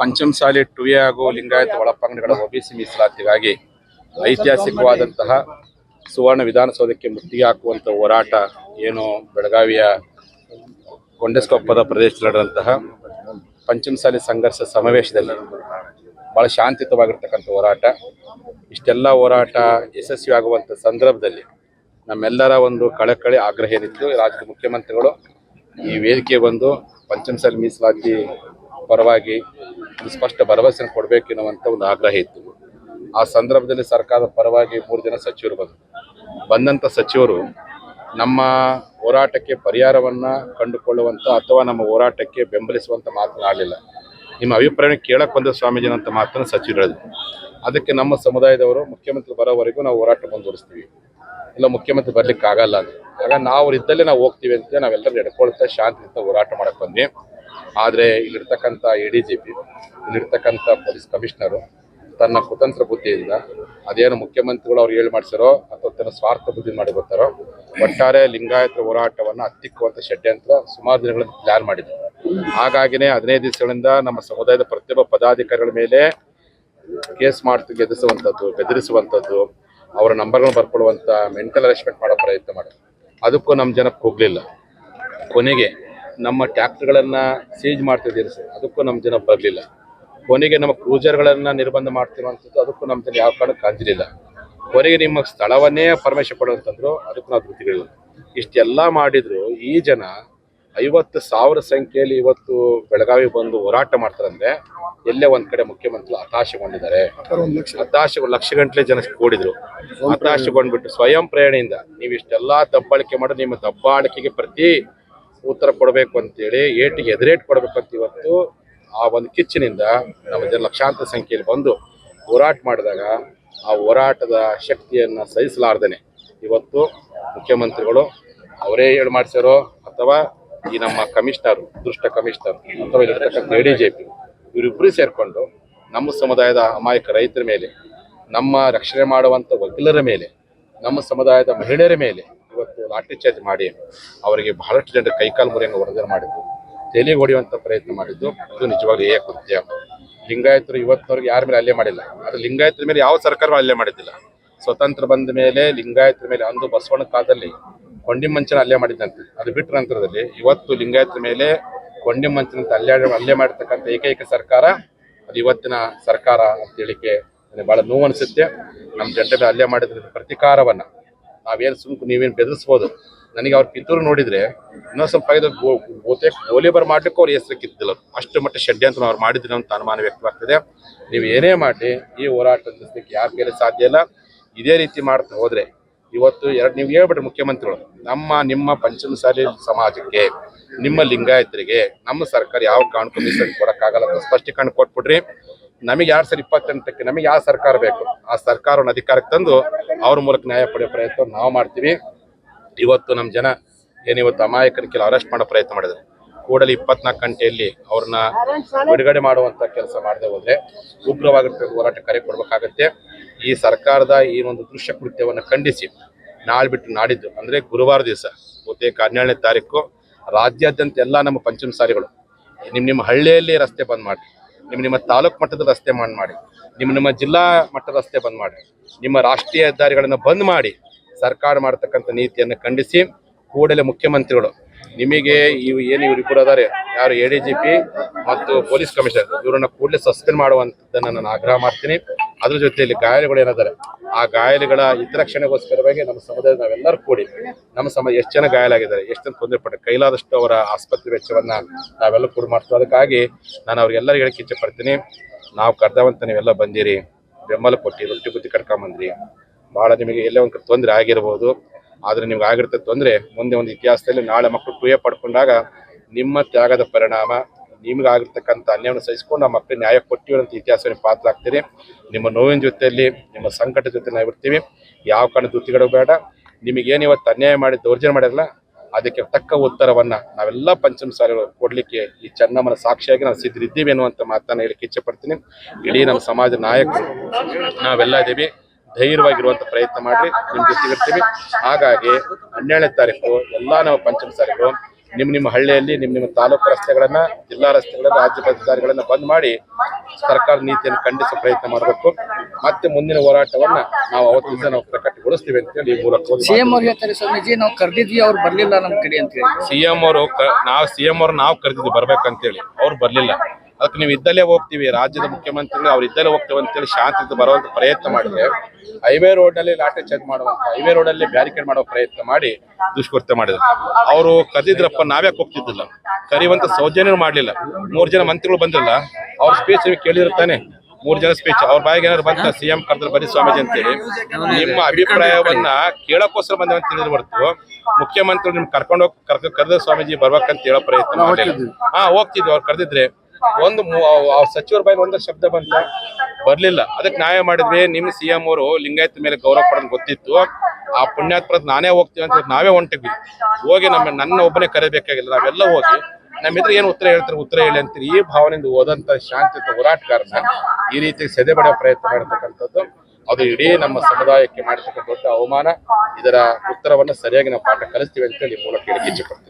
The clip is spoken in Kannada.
ಪಂಚಮಸಾಲಿ ಟುವೆ ಹಾಗೂ ಲಿಂಗಾಯತ ಒಳಪಂಗಡಗಳ ಒಬಿಸಿ ಮೀಸಲಾತಿಗಾಗಿ ಐತಿಹಾಸಿಕವಾದಂತಹ ಸುವರ್ಣ ವಿಧಾನಸೌಧಕ್ಕೆ ಮುತ್ತಿಗೆ ಹಾಕುವಂಥ ಹೋರಾಟ ಏನು ಬೆಳಗಾವಿಯ ಗೊಂಡೆಸ್ಕೊಪ್ಪದ ಪ್ರದೇಶದಲ್ಲಿ ನಡೆದಂತಹ ಪಂಚಮಸಾಲಿ ಸಂಘರ್ಷ ಸಮಾವೇಶದಲ್ಲಿ ಬಹಳ ಶಾಂತಿಯುತವಾಗಿರ್ತಕ್ಕಂಥ ಹೋರಾಟ. ಇಷ್ಟೆಲ್ಲ ಹೋರಾಟ ಯಶಸ್ವಿ ಆಗುವಂಥ ಸಂದರ್ಭದಲ್ಲಿ ನಮ್ಮೆಲ್ಲರ ಒಂದು ಕಳಕಳಿ ಆಗ್ರಹ ಏನಿತ್ತು, ರಾಜ್ಯದ ಮುಖ್ಯಮಂತ್ರಿಗಳು ಈ ವೇದಿಕೆ ಬಂದು ಪಂಚಮಸಾಲಿ ಮೀಸಲಾತಿ ಪರವಾಗಿ ಒಂದು ಸ್ಪಷ್ಟ ಭರವಸೆಯನ್ನು ಕೊಡಬೇಕು ಎನ್ನುವಂಥ ಒಂದು ಆಗ್ರಹ ಇತ್ತು. ಆ ಸಂದರ್ಭದಲ್ಲಿ ಸರ್ಕಾರದ ಪರವಾಗಿ ಮೂರು ಜನ ಸಚಿವರು ಬಂದರು. ಬಂದಂಥ ಸಚಿವರು ನಮ್ಮ ಹೋರಾಟಕ್ಕೆ ಪರಿಹಾರವನ್ನು ಕಂಡುಕೊಳ್ಳುವಂಥ ಅಥವಾ ನಮ್ಮ ಹೋರಾಟಕ್ಕೆ ಬೆಂಬಲಿಸುವಂತ ಮಾತನಾಡಲಿಲ್ಲ ನಿಮ್ಮ ಅಭಿಪ್ರಾಯ ಕೇಳಕ್ಕೆ ಬಂದ ಸ್ವಾಮೀಜಿನ ಅಂತ ಮಾತ್ರ ಸಚಿವರು ಹೇಳಿದ್ರು. ಅದಕ್ಕೆ ನಮ್ಮ ಸಮುದಾಯದವರು, ಮುಖ್ಯಮಂತ್ರಿ ಬರೋವರೆಗೂ ನಾವು ಹೋರಾಟ ಮುಂದುವರಿಸ್ತೀವಿ. ಇಲ್ಲ, ಮುಖ್ಯಮಂತ್ರಿ ಬರಲಿಕ್ಕೆ ಆಗಲ್ಲ ಆಗ ನಾವು ಇದ್ದಲ್ಲೇ ನಾವು ಹೋಗ್ತೀವಿ ಅಂತ ನಾವೆಲ್ಲರೂ ಎಡ್ಕೊಳ್ತಾ ಶಾಂತಿಯಿಂದ ಹೋರಾಟ ಮಾಡಕ್ಕೆ ಬಂದ್ವಿ. ಆದ್ರೆ ಇಲ್ಲಿರ್ತಕ್ಕಂಥ ಎ ಡಿ ಜಿ ಪಿ ಇಲ್ಲಿರ್ತಕ್ಕಂಥ ಪೊಲೀಸ್ ಕಮಿಷನರು ತನ್ನ ಕುತಂತ್ರ ಬುದ್ಧಿಯಿಂದ ಅದೇನು ಮುಖ್ಯಮಂತ್ರಿಗಳು ಅವ್ರು ಹೇಳಿ ಮಾಡಿಸಿರೋ ಅಥವಾ ತನ್ನ ಸ್ವಾರ್ಥ ಬುದ್ಧಿ ಮಾಡಿ ಗೊತ್ತಾರೋ ಒಟ್ಟಾರೆ ಲಿಂಗಾಯತ ಹೋರಾಟವನ್ನು ಹತ್ತಿಕ್ಕುವಂಥ ಷಡ್ಯಂತ್ರ ಸುಮಾರು ದಿನಗಳಲ್ಲಿ ಪ್ಲ್ಯಾನ್ ಮಾಡಿದ್ರು. ಹಾಗಾಗಿನೇ ಹದಿನೈದು ದಿವಸಗಳಿಂದ ನಮ್ಮ ಸಮುದಾಯದ ಪ್ರತಿಯೊಬ್ಬ ಪದಾಧಿಕಾರಿಗಳ ಮೇಲೆ ಕೇಸ್ ಮಾಡ್ತು ಗೆದಿಸುವಂಥದ್ದು ಬೆದರಿಸುವಂಥದ್ದು ಅವರ ನಂಬರ್ಗಳನ್ನ ಬರ್ಕೊಳ್ಳುವಂಥ ಮೆಂಟಲ್ ಅರೆಸ್ಟ್ಮೆಂಟ್ ಮಾಡೋ ಪ್ರಯತ್ನ ಮಾಡಿದ್ರು. ಅದಕ್ಕೂ ನಮ್ಮ ಜನಕ್ಕೆ ಹೋಗಲಿಲ್ಲ. ಕೊನೆಗೆ ನಮ್ಮ ಟ್ಯಾಕ್ಟರ್ಗಳನ್ನ ಸೀಜ್ ಮಾಡ್ತಿದ್ದೀರಿ ಸರ್. ಅದಕ್ಕೂ ನಮ್ಮ ಜನ ಬರಲಿಲ್ಲ. ಕೊನೆಗೆ ನಮ್ಮ ಕ್ರೂಜರ್ಗಳನ್ನು ನಿರ್ಬಂಧ ಮಾಡ್ತಿರುವಂಥದ್ದು ಅದಕ್ಕೂ ನಮ್ಮ ಜನ ಯಾವ ಕಾರಣಕ್ಕೆ ಕಾಣ್ತಿರಲಿಲ್ಲ. ಕೊನೆಗೆ ನಿಮ್ಮ ಸ್ಥಳವನ್ನೇ ಪರಮೇಶ ಕೊಡುವಂತಂದ್ರು ಅದಕ್ಕೂ ನಾವು ತೃಪ್ತಿಗಳಿಲ್ಲ. ಇಷ್ಟೆಲ್ಲ ಮಾಡಿದ್ರು ಈ ಜನ ಐವತ್ತು ಸಾವಿರ ಸಂಖ್ಯೆಯಲ್ಲಿ ಇವತ್ತು ಬೆಳಗಾವಿ ಬಂದು ಹೋರಾಟ ಮಾಡ್ತಾರಂದ್ರೆ ಎಲ್ಲೇ ಒಂದ್ ಕಡೆ ಮುಖ್ಯಮಂತ್ರಿ ಹತಾಶಗೊಂಡಿದ್ದಾರೆ. ಹತಾಶ ಲಕ್ಷ ಗಂಟ್ಲೆ ಜನ ಕೂಡಿದ್ರು ಹತಾಶಗೊಂಡ್ಬಿಟ್ಟು ಸ್ವಯಂ ಪ್ರೇರಣೆಯಿಂದ ನೀವು ಇಷ್ಟೆಲ್ಲಾ ದಬ್ಬಾಳಿಕೆ ಮಾಡಿ ನಿಮ್ಮ ದಬ್ಬಾಳಿಕೆಗೆ ಪ್ರತಿ ಉತ್ತರ ಕೊಡಬೇಕು ಅಂತೇಳಿ ಏಟಿಗೆ ಎದುರೇಟ್ ಅಂತ ಇವತ್ತು ಆ ಒಂದು ಕಿಚ್ಚಿನಿಂದ ನಮ್ಮ ಜನ ಲಕ್ಷಾಂತರ ಸಂಖ್ಯೆಯಲ್ಲಿ ಬಂದು ಹೋರಾಟ ಮಾಡಿದಾಗ ಆ ಹೋರಾಟದ ಶಕ್ತಿಯನ್ನು ಸಹಿಸಲಾರ್ದೇನೆ. ಇವತ್ತು ಮುಖ್ಯಮಂತ್ರಿಗಳು ಅವರೇ ಹೇಳಿ ಮಾಡಿಸ್ಯಾರೋ ಅಥವಾ ಈ ನಮ್ಮ ಕಮಿಷ್ನರು, ದುಷ್ಟ ಕಮಿಷನರ್ ಅಥವಾ ಇಲ್ಲಿರ್ತಕ್ಕಂಥ ಎ ಡಿ ಜೆ ಪಿ ಇವರಿಬ್ಬರು ಸೇರಿಕೊಂಡು ನಮ್ಮ ಸಮುದಾಯದ ಅಮಾಯಕ ರೈತರ ಮೇಲೆ, ನಮ್ಮ ರಕ್ಷಣೆ ಮಾಡುವಂಥ ವಕೀಲರ ಮೇಲೆ, ನಮ್ಮ ಸಮುದಾಯದ ಮಹಿಳೆಯರ ಮೇಲೆ ಇವತ್ತು ಲಾಠಿ ಚಾರ್ಜ್ ಮಾಡಿ ಅವರಿಗೆ ಬಹಳಷ್ಟು ಜನರ ಕೈಕಾಲು ಮುರಿಯನ್ನು ವರದಿ ಮಾಡಿದ್ದು ತಲೆ ಹೊಡೆಯುವಂತ ಪ್ರಯತ್ನ ಮಾಡಿದ್ದು. ಇದು ನಿಜವಾಗ್ಲೂ ಏ ಕೃತ್ಯ. ಲಿಂಗಾಯತರು ಇವತ್ತಿನವರೆಗೆ ಯಾರ ಮೇಲೆ ಅಲ್ಲೇ ಮಾಡಿಲ್ಲ. ಆದ್ರೆ ಲಿಂಗಾಯತರ ಮೇಲೆ ಯಾವ ಸರ್ಕಾರವೂ ಅಲ್ಲೇ ಮಾಡಿದ್ದಿಲ್ಲ. ಸ್ವತಂತ್ರ ಬಂದ ಮೇಲೆ ಲಿಂಗಾಯತರ ಮೇಲೆ ಅಂದು ಬಸವಣ್ಣ ಕಾಲದಲ್ಲಿ ಕೊಂಡಿಮಂಚನ ಅಲ್ಲೇ ಮಾಡಿದ್ದಂತೆ. ಅದು ಬಿಟ್ಟ ನಂತರದಲ್ಲಿ ಇವತ್ತು ಲಿಂಗಾಯತರ ಮೇಲೆ ಕೊಂಡಿ ಕೊಂಡಿಮಂಚನ ಅಲ್ಲೇ ಅಲ್ಲೇ ಮಾಡಿರ್ತಕ್ಕಂಥ ಏಕೈಕ ಸರ್ಕಾರ ಅದು ಇವತ್ತಿನ ಸರ್ಕಾರ ಅಂತ ಹೇಳಿಕೆ ಬಹಳ ನೋವು ಅನಿಸುತ್ತೆ. ನಮ್ಮ ಜನರ ಮೇಲೆ ಅಲ್ಲೇ ಮಾಡಿದ್ರ ಪ್ರತಿಕಾರವನ್ನ ನಾವೇನು ಸುಮ್ಕು ನೀವೇನು ಬೆದರಿಸ್ಬೋದು? ನನಗೆ ಅವ್ರ ಕಿತ್ತೂರು ನೋಡಿದ್ರೆ ಇನ್ನೊಂದು ಸ್ವಲ್ಪ ಬಹುತೇಕ ಗೋಲಿಬಾರ್ ಮಾಡ್ಲಿಕ್ಕೂ ಅವ್ರ ಹೆಸರು ಕಿತ್ತಿಲ್ಲ ಅಷ್ಟು ಮಟ್ಟ ಷಡ್ಯಂತ್ರ ಅವ್ರು ಮಾಡಿದ್ರು ಅಂತ ಅನುಮಾನ ವ್ಯಕ್ತವಾಗ್ತದೆ. ನೀವು ಏನೇ ಮಾಡಿ ಈ ಹೋರಾಟ ನಿಲ್ಲಿಸ್ಲಿಕ್ಕೆ ಯಾರ ಸಾಧ್ಯ ಇಲ್ಲ. ಇದೇ ರೀತಿ ಮಾಡ್ತಾ ಹೋದ್ರೆ ಇವತ್ತು ಎರಡು, ನೀವು ಹೇಳ್ಬಿಟ್ರೆ ಮುಖ್ಯಮಂತ್ರಿಗಳು, ನಮ್ಮ, ನಿಮ್ಮ ಪಂಚಮಸಾಲಿ ಸಮಾಜಕ್ಕೆ, ನಿಮ್ಮ ಲಿಂಗಾಯತರಿಗೆ, ನಮ್ಮ ಸರ್ಕಾರ ಯಾವ ಕಾರಣಕ್ಕೂ ಮೀಸಲು ಕೊಡಕ್ಕಾಗಲ್ಲ ಅಂತ ಸ್ಪಷ್ಟೀಕರಣ ಕೊಟ್ಬಿಟ್ರಿ ನಮಗೆ ಎರಡು ಸಾವಿರದ ಇಪ್ಪತ್ತೆಂಟಕ್ಕೆ, ನಮಗೆ ಯಾವ ಸರ್ಕಾರ ಬೇಕು? ಆ ಸರ್ಕಾರವನ್ನು ಅಧಿಕಾರಕ್ಕೆ ತಂದು ಅವ್ರ ಮೂಲಕ ನ್ಯಾಯ ಪಡೆಯೋ ಪ್ರಯತ್ನ ನಾವು ಮಾಡ್ತೀವಿ. ಇವತ್ತು ನಮ್ಮ ಜನ ಏನಿವತ್ತು ಅಮಾಯಕರ ಕೆಲ ಅರೆಸ್ಟ್ ಮಾಡೋ ಪ್ರಯತ್ನ ಮಾಡಿದ್ದಾರೆ. ಕೂಡಲೇ ಇಪ್ಪತ್ನಾಲ್ಕು ಗಂಟೆಯಲ್ಲಿ ಅವ್ರನ್ನ ಬಿಡುಗಡೆ ಮಾಡುವಂಥ ಕೆಲಸ ಮಾಡದೆ ಹೋದರೆ ಉಗ್ರವಾಗಿರ್ತಕ್ಕ ಹೋರಾಟ ಕರೆ ಕೊಡಬೇಕಾಗತ್ತೆ. ಈ ಸರ್ಕಾರದ ಈ ಒಂದು ದೃಶ್ಯ ಕೃತ್ಯವನ್ನು ಖಂಡಿಸಿ ನಾಳೆ ಬಿಟ್ಟು ನಾಡಿದ್ದು ಅಂದರೆ ಗುರುವಾರ ದಿವಸ, ಬಹುತೇಕ ಹನ್ನೆರಡನೇ ತಾರೀಕು, ರಾಜ್ಯಾದ್ಯಂತ ಎಲ್ಲ ನಮ್ಮ ಪಂಚಮಸಾರಿಗಳು ನಿಮ್ಮ ನಿಮ್ಮ ಹಳ್ಳಿಯಲ್ಲಿ ರಸ್ತೆ ಬಂದ್ ಮಾಡಿ ನಿಮ್ಮ ನಿಮ್ಮ ತಾಲೂಕು ಮಟ್ಟದ ರಸ್ತೆ ಬಂದ್ ಮಾಡಿ, ನಿಮ್ಮ ನಿಮ್ಮ ಜಿಲ್ಲಾ ಮಟ್ಟದ ರಸ್ತೆ ಬಂದ್ ಮಾಡಿ, ನಿಮ್ಮ ರಾಷ್ಟ್ರೀಯ ಹೆದ್ದಾರಿಗಳನ್ನು ಬಂದ್ ಮಾಡಿ ಸರ್ಕಾರ ಮಾಡತಕ್ಕಂಥ ನೀತಿಯನ್ನು ಖಂಡಿಸಿ ಕೂಡಲೇ ಮುಖ್ಯಮಂತ್ರಿಗಳು, ನಿಮಗೆ ಇವು ಏನು ಇವರಿಬ್ಬರು ಅದಾರೆ, ಯಾರು ಎ ಮತ್ತು ಪೊಲೀಸ್ ಕಮಿಷನರ್, ಇವರನ್ನ ಕೂಡಲೇ ಸಸ್ಪೆಂಡ್ ಮಾಡುವಂಥದ್ದನ್ನು ನಾನು ಆಗ್ರಹ ಮಾಡ್ತೀನಿ. ಅದ್ರ ಜೊತೆಯಲ್ಲಿ ಗಾಯಾಳುಗಳು ಏನಾದರೆ, ಆ ಗಾಯಾಳುಗಳ ಹಿತರಕ್ಷಣೆಗೋಸ್ಕರವಾಗಿ ನಮ್ಮ ಸಮುದಾಯ ನಾವೆಲ್ಲರೂ ಕೂಡಿ ನಮ್ಮ ಸಮಾಜ ಎಷ್ಟು ಜನ ಗಾಯಾಲಾಗಿದ್ದಾರೆ, ಎಷ್ಟು ಜನ ತೊಂದರೆ ಪಟ್ಟ, ಕೈಲಾದಷ್ಟು ಅವರ ಆಸ್ಪತ್ರೆ ವೆಚ್ಚವನ್ನು ನಾವೆಲ್ಲ ಕೂಡ ಮಾಡ್ತೀವಿ. ಅದಕ್ಕಾಗಿ ನಾನು ಅವ್ರಿಗೆಲ್ಲರಿಗೂ ಹೇಳಕ್ಕೆ ಇಚ್ಛೆ ಪಡ್ತೀನಿ ನಾವು ಕರ್ದವಂತ ನೀವೆಲ್ಲ ಬಂದಿರಿ. ಬೆಂಬಲ ಕೊಟ್ಟು ರೊಟ್ಟಿ ಬುದ್ಧಿ ಕಟ್ಕೊಂಬಂದ್ರಿ ಭಾಳ ನಿಮಗೆ ಎಲ್ಲೇ ಒಂದು ತೊಂದರೆ ಆಗಿರ್ಬೋದು. ಆದರೆ ನಿಮ್ಗೆ ಆಗಿರ್ತದೆ ತೊಂದರೆ ಮುಂದೆ ಒಂದು ಇತಿಹಾಸದಲ್ಲಿ ನಾಳೆ ಮಕ್ಕಳು ಕ್ರಿಯೆ ಪಡ್ಕೊಂಡಾಗ ನಿಮ್ಮ ತ್ಯಾಗದ ಪರಿಣಾಮ ನಿಮ್ಗೆ ಆಗಿರ್ತಕ್ಕಂಥ ಅನ್ಯವನ್ನು ಸಹಿಸಿಕೊಂಡು ನಮ್ಮ ಮಕ್ಕಳಿಗೆ ನ್ಯಾಯ ಕೊಟ್ಟಿರುವಂಥ ಇತಿಹಾಸವನ್ನು ಪಾತ್ರ ಆಗ್ತೀರಿ ನಿಮ್ಮ ನೋವಿನ ಜೊತೆಯಲ್ಲಿ, ನಿಮ್ಮ ಸಂಕಟ ಜೊತೆ ನಾವು ಇರ್ತೀವಿ. ಯಾವ ಕಾರಣ ದುತಿಗಳು ಬೇಡ. ನಿಮಗೇನು ಇವತ್ತು ಅನ್ಯಾಯ ಮಾಡಿ, ದೌರ್ಜನ್ಯ ಮಾಡಿರಲ್ಲ, ಅದಕ್ಕೆ ತಕ್ಕ ಉತ್ತರವನ್ನು ನಾವೆಲ್ಲ ಪಂಚಮ ಸಾರಿಗಳು ಕೊಡಲಿಕ್ಕೆ ಈ ಚೆನ್ನಮ್ಮನ ಸಾಕ್ಷಿಯಾಗಿ ನಾವು ಸಿದ್ಧರಿದ್ದೀವಿ ಅನ್ನುವಂಥ ಮಾತನ್ನು ಹೇಳಿಕ್ಕೆ ಇಚ್ಛೆ ಪಡ್ತೀನಿ. ಇಡೀ ನಮ್ಮ ಸಮಾಜ ನಾಯಕರು, ನಾವೆಲ್ಲ ಇದ್ದೀವಿ. ಧೈರ್ಯವಾಗಿರುವಂಥ ಪ್ರಯತ್ನ ಮಾಡಿ ನಿಮ್ಮ ಜೊತೆಗಿರ್ತೀವಿ ಹಾಗಾಗಿ ಹನ್ನೆರಡನೇ ತಾರೀಕು, ಎಲ್ಲ ನಾವು ಪಂಚಮ ಸಾರಿಗಳು ನಿಮ್ಮ ನಿಮ್ಮ ಹಳ್ಳಿಯಲ್ಲಿ ನಿಮ್ಮ ನಿಮ್ಮ ತಾಲೂಕು ರಸ್ತೆಗಳನ್ನು ಜಿಲ್ಲಾ ರಸ್ತೆಗಳನ್ನು ರಾಜ್ಯ ಹೆದ್ದಾರಿಗಳನ್ನ ಬಂದ್ ಮಾಡಿ ಸರ್ಕಾರ ನೀತಿಯನ್ನು ಖಂಡಿಸುವ ಪ್ರಯತ್ನ ಮಾಡಬೇಕು. ಮತ್ತೆ ಮುಂದಿನ ಹೋರಾಟವನ್ನು ನಾವು ಅವತ್ತಿಂದ ನಾವು ಪ್ರಕಟಗೊಳಿಸ್ತೀವಿ ಅಂತ ಹೇಳಿ ಈ ಮೂಲಕ ಸಿಎಂ ಅವ್ರು ಹೇಳ್ತಾರೆ ಸ್ವಾಮೀಜಿ ನಾವು ಕರೆದಿದ್ವಿ ಅವ್ರು ಬರಲಿಲ್ಲ ನಮ್ಮ ಕಡೆ ಅಂತ ಹೇಳಿ. ಸಿಎಂ ಅವರು ನಾವು ಸಿಎಂ ಅವ್ರು ನಾವು ಕರೆದಿದ್ವಿ ಬರ್ಬೇಕಂತೇಳಿ. ಅವ್ರು ಬರ್ಲಿಲ್ಲ. ಅದಕ್ಕೆ ನೀವು ಇದ್ದಲ್ಲೇ ಹೋಗ್ತೀವಿ. ರಾಜ್ಯದ ಮುಖ್ಯಮಂತ್ರಿಗಳು ಅವ್ರು ಇದ್ದಲ್ಲೇ ಹೋಗ್ತೇವೆ ಅಂತೇಳಿ ಶಾಂತಿ ಬರುವಂತ ಪ್ರಯತ್ನ ಮಾಡಿದ್ರೆ ಹೈವೇ ರೋಡ್ನಲ್ಲಿ ಲಾಟ ಚೆಕ್ ಮಾಡುವಂತ ಹೈವೇ ರೋಡ್ ಅಲ್ಲಿ ಬ್ಯಾರಿಕೇಡ್ ಮಾಡೋ ಪ್ರಯತ್ನ ಮಾಡಿ ದುಷ್ಕೃತ್ಯ ಮಾಡಿದ್ರು. ಅವರು ಕದಿದ್ರಪ್ಪ ನಾವ್ಯಾಕೆ ಹೋಗ್ತಿದ್ದಿಲ್ಲ. ಕರೆಯುವಂತ ಸೌಜನ್ಯ ಮಾಡ್ಲಿಲ್ಲ. ಮೂರ್ ಜನ ಮಂತ್ರಿಗಳು ಬಂದಿಲ್ಲ ಅವ್ರ ಸ್ಪೀಚ್ ಕೇಳಿರ್ತಾನೆ ಮೂರ್ ಜನ ಸ್ಪೀಚ್ ಅವ್ರ ಬಾಯಿಗೆ ಏನಾದ್ರು ಬಂತ? ಸಿಎಂ ಕರೆದ್ರೆ ಬರೀ ಸ್ವಾಮೀಜಿ ಅಂತೇಳಿ. ನಿಮ್ಮ ಅಭಿಪ್ರಾಯವನ್ನ ಕೇಳಕ್ಕೋಸ್ಕರ ಬಂದ ತಿಳಿದು ಬರ್ತು. ಮುಖ್ಯಮಂತ್ರಿ ನಿಮ್ ಕರ್ಕೊಂಡು ಹೋಗಿ ಕರ್ದ ಕರೆದ ಸ್ವಾಮೀಜಿ ಬರ್ಬೇಕಂತ ಹೇಳೋ ಪ್ರಯತ್ನ ಮಾಡಿಲ್ಲ ಹಾ ಹೋಗ್ತಿದ್ವಿ. ಅವ್ರು ಕರೆದಿದ್ರೆ ಒಂದು ಸಚಿವರ ಬಾಯಿ ಒಂದು ಶಬ್ದ ಬಂತ ಬರ್ಲಿಲ್ಲ. ಅದಕ್ಕೆ ನ್ಯಾಯ ಮಾಡಿದ್ವಿ. ನಿಮ್ ಸಿಎಂ ಅವರು ಲಿಂಗಾಯತ ಮೇಲೆ ಗೌರವ ಪಡೋದು ಗೊತ್ತಿತ್ತು. ಆ ಪುಣ್ಯಾತ್ಮ ನಾನೇ ಹೋಗ್ತೀವಿ ಅಂತ ನಾವೇ ಹೊಂಟಿದ್ವಿ. ಹೋಗಿ ನಮ್ಮ ನನ್ನ ಒಬ್ಬನೇ ಕರಿಬೇಕಾಗಿಲ್ಲ ನಾವೆಲ್ಲ ಹೋಗಿ ನಮ್ಮ ಇದ್ರೆ ಏನು ಉತ್ತರ ಹೇಳ್ತಾರೆ? ಉತ್ತರ ಹೇಳಿ ಅಂತೀರಿ. ಈ ಭಾವನೆಯಿಂದ ಹೋದಂತ ಶಾಂತಿಯುತ ಹೋರಾಟಗಾರನ ಈ ರೀತಿ ಸೆದೆ ಬಡಿಯೋ ಪ್ರಯತ್ನ ಮಾಡತಕ್ಕಂಥದ್ದು, ಅದು ಇಡೀ ನಮ್ಮ ಸಮುದಾಯಕ್ಕೆ ಮಾಡಿರ್ತಕ್ಕಂಥ ದೊಡ್ಡ ಅವಮಾನ. ಇದರ ಉತ್ತರವನ್ನು ಸರಿಯಾಗಿ ನಾವು ಪಾಠ ಕಲಿಸ್ತೀವಿ ಅಂತ ಹೇಳಿ ಈ ಮೂಲಕ ಇಚ್ಛೆ ಪಡ್ತೀನಿ